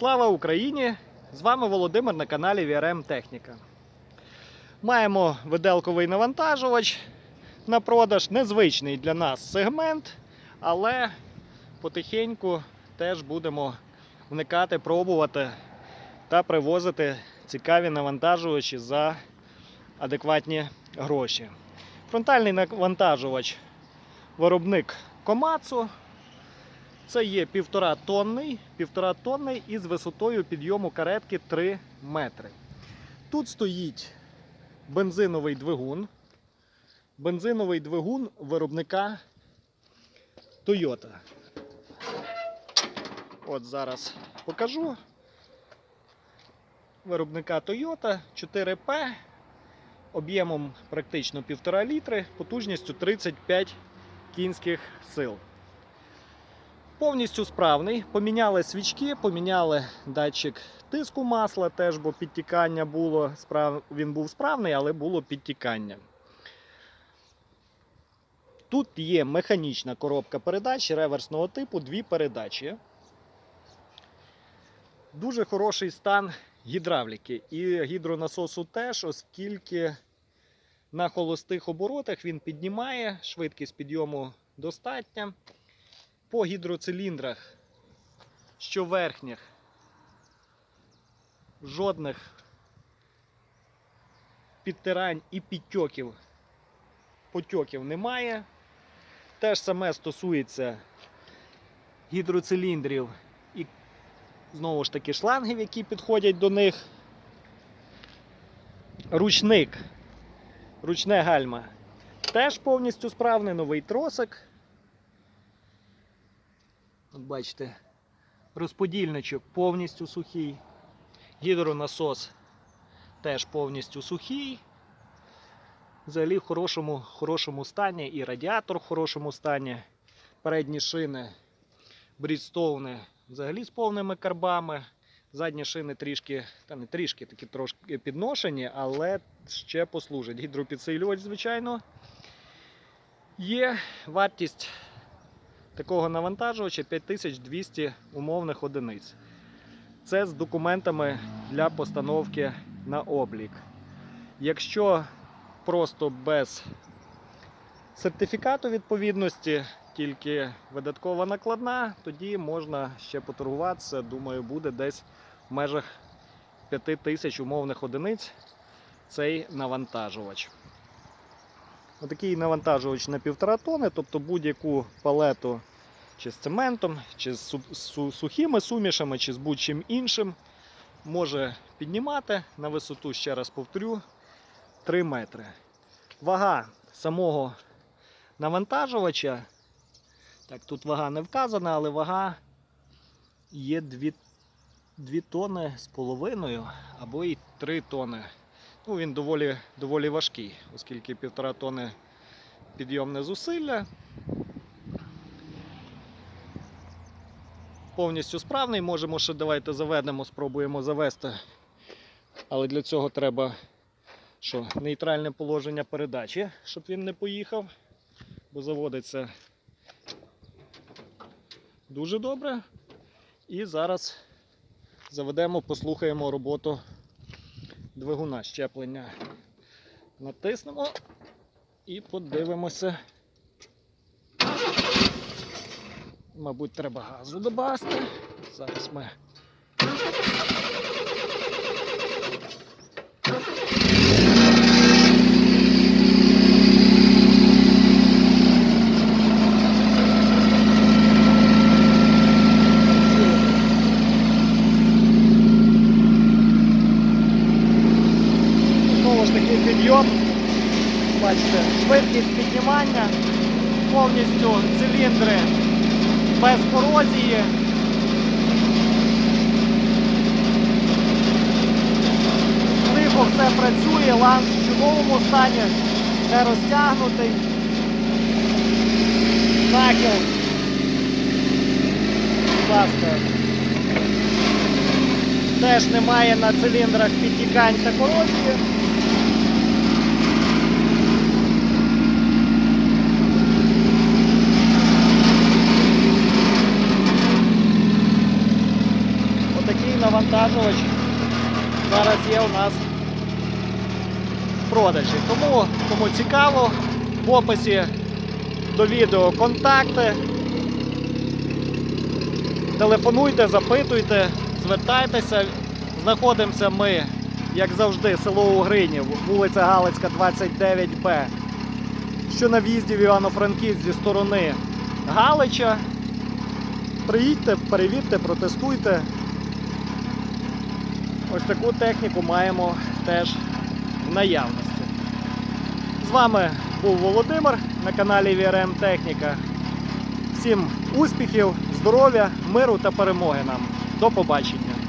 Слава Україні! З вами Володимир на каналі VRM Техніка. Маємо виделковий навантажувач на продаж. Незвичний для нас сегмент, але потихеньку теж будемо вникати, пробувати та привозити цікаві навантажувачі за адекватні гроші. Фронтальний навантажувач виробник Komatsu. Це є півтора тонний, півтора тонний із висотою підйому каретки 3 метри. Тут стоїть бензиновий двигун. Бензиновий двигун виробника Toyota. От зараз покажу. Виробника Toyota 4P об'ємом практично 1,5 літри, потужністю 35 кінських сил. Повністю справний. Поміняли свічки, поміняли датчик тиску масла, теж, бо підтікання було. Він був справний, але було підтікання. Тут є механічна коробка передач реверсного типу, дві передачі. Дуже хороший стан гідравліки і гідронасосу теж, оскільки на холостих оборотах він піднімає, швидкість підйому достатня. По гідроциліндрах, що верхніх, жодних підтирань і підтьоків, потьоків немає. Те ж саме стосується гідроциліндрів і знову ж таки шлангів, які підходять до них. Ручник, ручне гальма. Теж повністю справний новий тросик. От бачите, розподільничок повністю сухий. Гідронасос теж повністю сухий. Взагалі в хорошому, хорошому стані і радіатор в хорошому стані. Передні шини брідстоуни взагалі з повними карбами. Задні шини трішки, та не трішки, такі трошки підношені, але ще послужать. Гідропідсилювач, звичайно. Є вартість такого навантажувача 5200 умовних одиниць. Це з документами для постановки на облік. Якщо просто без сертифікату відповідності, тільки видаткова накладна, тоді можна ще поторгуватися. Думаю, буде десь в межах 5000 умовних одиниць цей навантажувач. Отакий навантажувач на півтора тони, тобто будь-яку палету чи з цементом, чи з су- су- сухими сумішами, чи з будь-чим іншим може піднімати на висоту, ще раз повторю, 3 метри. Вага самого навантажувача, так, тут вага не вказана, але вага є 2, 2 тони з половиною або і 3 тони. Ну, він доволі, доволі важкий, оскільки півтора тони підйомне зусилля. Повністю справний, можемо ще давайте заведемо, спробуємо завести. Але для цього треба що, нейтральне положення передачі, щоб він не поїхав, бо заводиться дуже добре. І зараз заведемо, послухаємо роботу двигуна щеплення. Натиснемо і подивимося. Мабуть, треба газу добавити. Зараз ми. Підйом. Бачите, швидкість піднімання, повністю циліндри без корозії. Тихо все працює, ланц в чудовому стані, не розтягнутий. Накіл. Будь. Теж немає на циліндрах підтікань та корозії. Навантажувач зараз є у нас в продажі. Тому кому цікаво, в описі до відео контакти. Телефонуйте, запитуйте, звертайтеся. Знаходимося ми, як завжди, село Угринів, вулиця Галицька, 29Б. Що на в'їзді в Івано-Франківськ зі сторони Галича. Приїдьте, перевірте, протестуйте. Ось таку техніку маємо теж в наявності. З вами був Володимир на каналі VRM Техніка. Всім успіхів, здоров'я, миру та перемоги нам. До побачення!